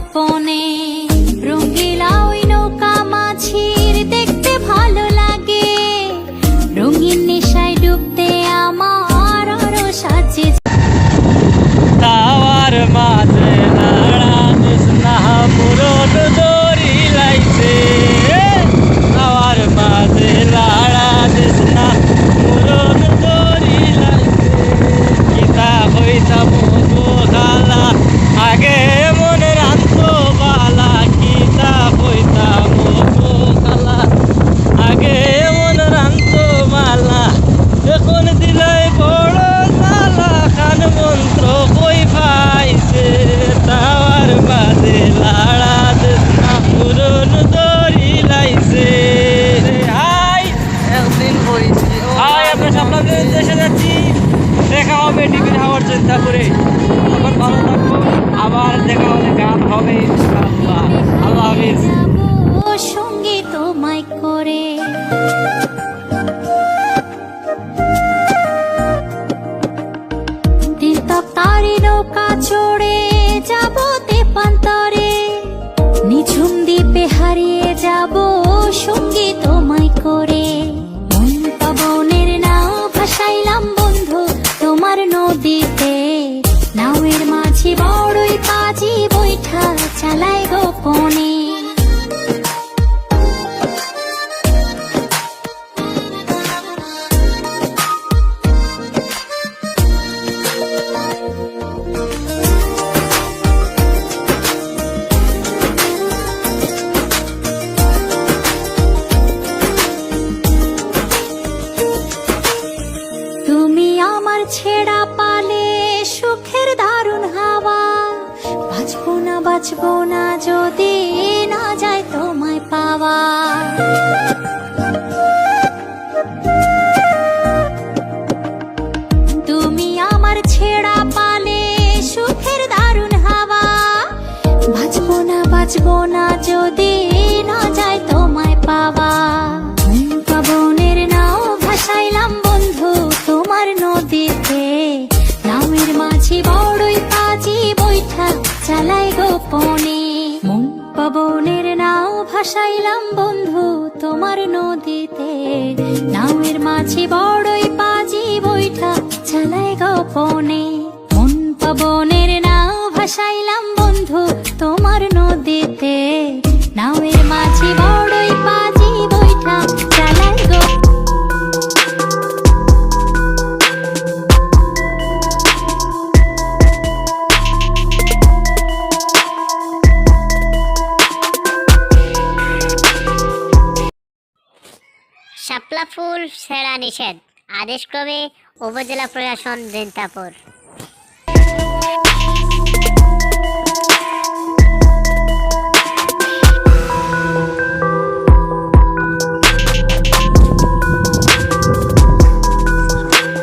চালাই গোপনে আপনাদের দেশে যাচ্ছি। দেখা হবে টিভির হাওয়ার চিন্তা করে। তখন ভালো থাকব। আবার দেখা হলে, গান হবে। আল্লাহ আল্লাহ হাফিজ। বাঁচবো না যদি না যায় তোমায় পাওয়া। তুমি আমার ছেঁড়া পালে সুখের দারুণ হাওয়া। বাঁচবো না না ভাসাইলাম বন্ধু তোমার নদীতে। নামের মাঝে বড়ই পাজি বইটা চালায় গোপনে শাপলা ফুল সেরা নিষেধ। আদেশক্রমে উপজেলা প্রশাসন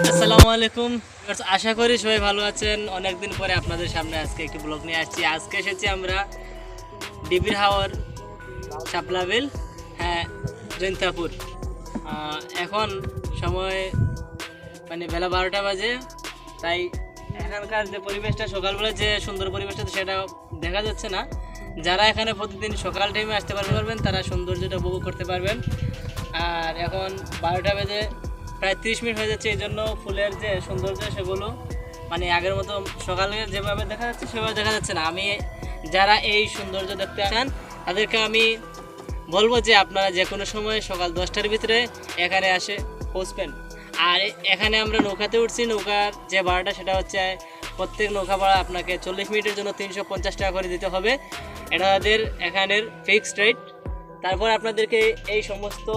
আসসালামু আলাইকুম। আশা করি সবাই ভালো আছেন। অনেকদিন পরে আপনাদের সামনে আজকে একটি ব্লগ নিয়ে আসছি। আজকে এসেছি আমরা ডিবির হাওয়ার চাপলাবিল হ্যাঁ জৈন্তাপুর এখন সময় মানে বেলা বারোটা বাজে, তাই এখানকার যে পরিবেশটা সকালবেলা যে সুন্দর পরিবেশটা সেটা দেখা যাচ্ছে না। যারা এখানে প্রতিদিন সকাল টাইমে আসতে পারবে পারবেন তারা সৌন্দর্যটা উপভোগ করতে পারবেন। আর এখন বারোটা বেজে প্রায় তিরিশ মিনিট হয়ে যাচ্ছে এই জন্য ফুলের যে সৌন্দর্য সেগুলো মানে আগের মতো সকালে যেভাবে দেখা যাচ্ছে, সেভাবে দেখা যাচ্ছে না। আমি যারা এই সৌন্দর্য দেখতে চান তাদেরকে আমি বলব যে আপনারা যে কোনো সময় সকাল দশটার ভিতরে এখানে আসে, পৌঁছবেন। আর এখানে আমরা নৌকাতে উঠছি, নৌকার যে ভাড়াটা সেটা হচ্ছে প্রত্যেক নৌকা ভাড়া আপনাকে চল্লিশ মিনিটের জন্য তিনশো পঞ্চাশ টাকা করে দিতে হবে। এটা তাদের এখানের ফিক্সড রেট তারপর আপনাদেরকে এই সমস্ত,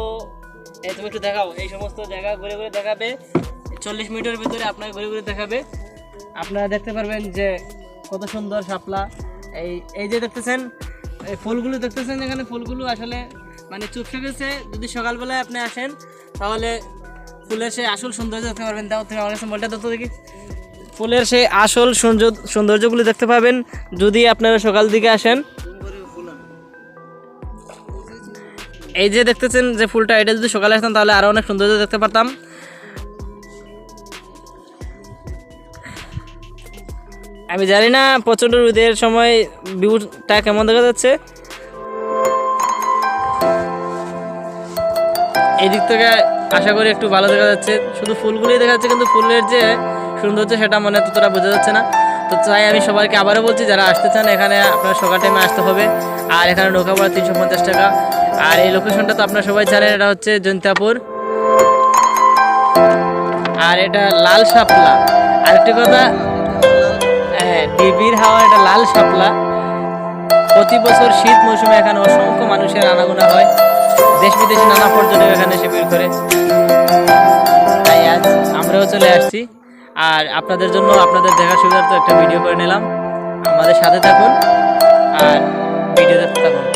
এই তুমি একটু দেখাও, এই সমস্ত জায়গা ঘুরে ঘুরে দেখাবে। চল্লিশ মিনিটের ভিতরে আপনাকে ঘুরে ঘুরে দেখাবে। আপনারা দেখতে পারবেন যে কত সুন্দর শাপলা। এই এই যে দেখতেছেন এই ফুলগুলো দেখতেছেন এখানে? ফুলগুলো আসলে মানে চুপসে গেছে। যদি সকালবেলায় আপনি আসেন, তাহলে ফুলের সেই আসল সৌন্দর্য দেখতে পারবেন। দাও, তুমি আমার কাছে বলটা দেখতে দেখি। ফুলের সেই আসল সৌন্দর্য, সৌন্দর্যগুলো দেখতে পাবেন যদি আপনারা সকাল দিকে আসেন। এই যে দেখতেছেন যে ফুলটা, এটা যদি সকালে আসতাম, তাহলে আরও অনেক সৌন্দর্য দেখতে পারতাম। আমি জানি না, প্রচণ্ড রোদের সময় ভিউটা কেমন দেখা যাচ্ছে। এই দিক থেকে আশা করি একটু ভালো দেখা যাচ্ছে। শুধু ফুলগুলোই দেখা যাচ্ছে, কিন্তু ফুলের যে সৌন্দর্য সেটা মনে ততটা বোঝা যাচ্ছে না। তো তাই আমি সবাইকে আবারও বলছি, যারা আসতে চান, এখানে আপনার সকাল টাইমে আসতে হবে। আর এখানে নৌকা ভাড়া তিনশো পঞ্চাশ টাকা। আর এই লোকেশনটা তো আপনারা সবাই জানেন, এটা হচ্ছে জৈন্তাপুর। আর এটা লাল শাপলা। আরেকটি কথা ডিবির হাওয়া এটা লাল শাপলা। প্রতি বছর শীত মৌসুমে এখানে অসংখ্য মানুষের আনাগোনা হয়। দেশ বিদেশে নানা পর্যটক এখানে এসে ভিড় করে। তাই আজ আমরাও চলে আসছি। আর আপনাদের জন্য আপনাদের দেখার সুবিধার্থে একটা ভিডিও করে নিলাম। আমাদের সাথে থাকুন আর ভিডিও দেখতে থাকুন।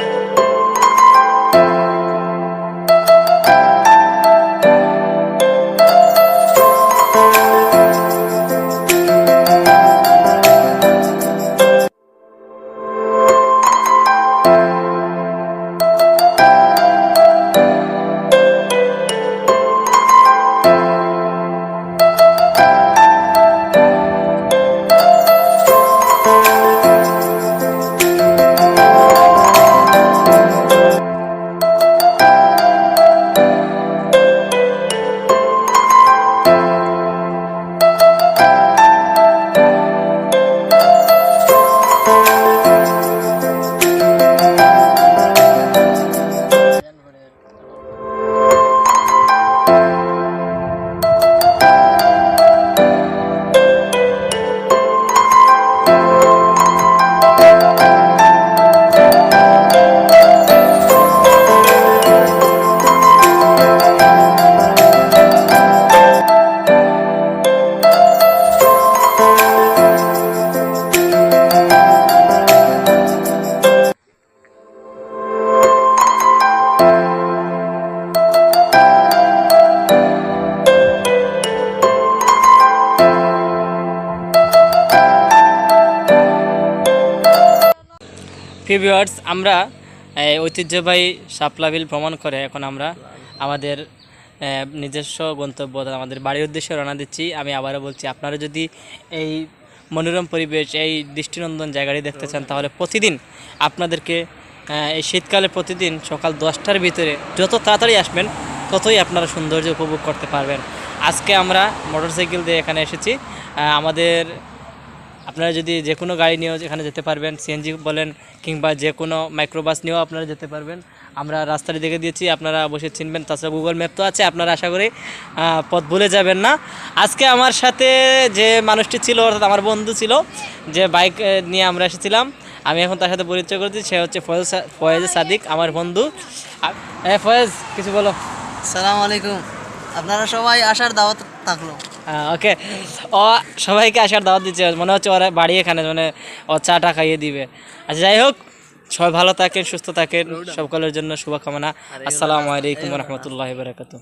প্রিভিউয়ার্স আমরা ঐতিহ্যবাহী শাপলাবিল ভ্রমণ করে এখন আমরা আমাদের নিজস্ব গন্তব্য আমাদের বাড়ির উদ্দেশ্যে রওনা দিচ্ছি। আমি আবারও বলছি, আপনারা যদি এই মনোরম পরিবেশ, এই দৃষ্টিনন্দন জায়গাটি দেখতে চান, তাহলে প্রতিদিন আপনাদেরকে এই শীতকালে প্রতিদিন সকাল দশটার ভিতরে যত তাড়াতাড়ি আসবেন, ততই আপনারা সৌন্দর্য উপভোগ করতে পারবেন। আজকে আমরা মোটরসাইকেল দিয়ে এখানে এসেছি। আমাদের আপনারা যদি যে কোনো গাড়ি নিয়েও এখানে যেতে পারবেন সিএনজি বলেন কিংবা যে কোনো মাইক্রোবাস নিয়েও আপনারা যেতে পারবেন। আমরা রাস্তাটি দেখে দিয়েছি আপনারা অবশ্যই চিনবেন। তাছাড়া গুগল ম্যাপ তো আছে আপনারা আশা করি পথ ভুলে যাবেন না। আজকে আমার সাথে যে মানুষটি ছিল অর্থাৎ আমার বন্ধু ছিল যে বাইক নিয়ে আমরা এসেছিলাম আমি এখন তার সাথে পরিচয় করেছি সে হচ্ছে ফয়েজ ফয়েজ সাদিক আমার বন্ধু। এ, ফয়েজ কিছু বলো। সালাম আলাইকুম। আপনারা সবাই আসার দাওয়াত থাকল। ওকে ও সবাইকে আসার দাওয়াত দিচ্ছে মনে হচ্ছে ওরা বাড়ি এখানে মানে ও চাটা খাইয়ে দিবে। আচ্ছা যাই হোক সবাই ভালো থাকেন সুস্থ থাকেন সকলের জন্য শুভকামনা। আসসালামু আলাইকুম রহমতুল্লাহ বারাকাতু